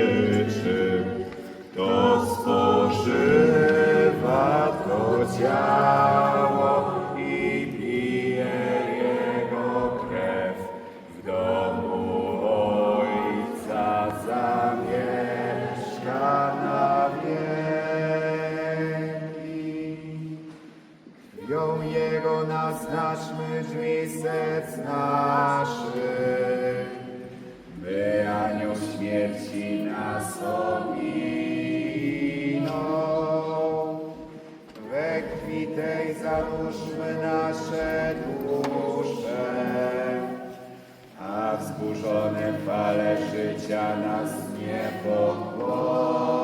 słodyczym, to spożywa to ciało i pije jego krew w domu Ojca zamieszka na wieki. Ją Jego naznaczmy drzwi. Tej zanurzmy nasze dusze, a wzburzone fale życia nas nie pochłoną.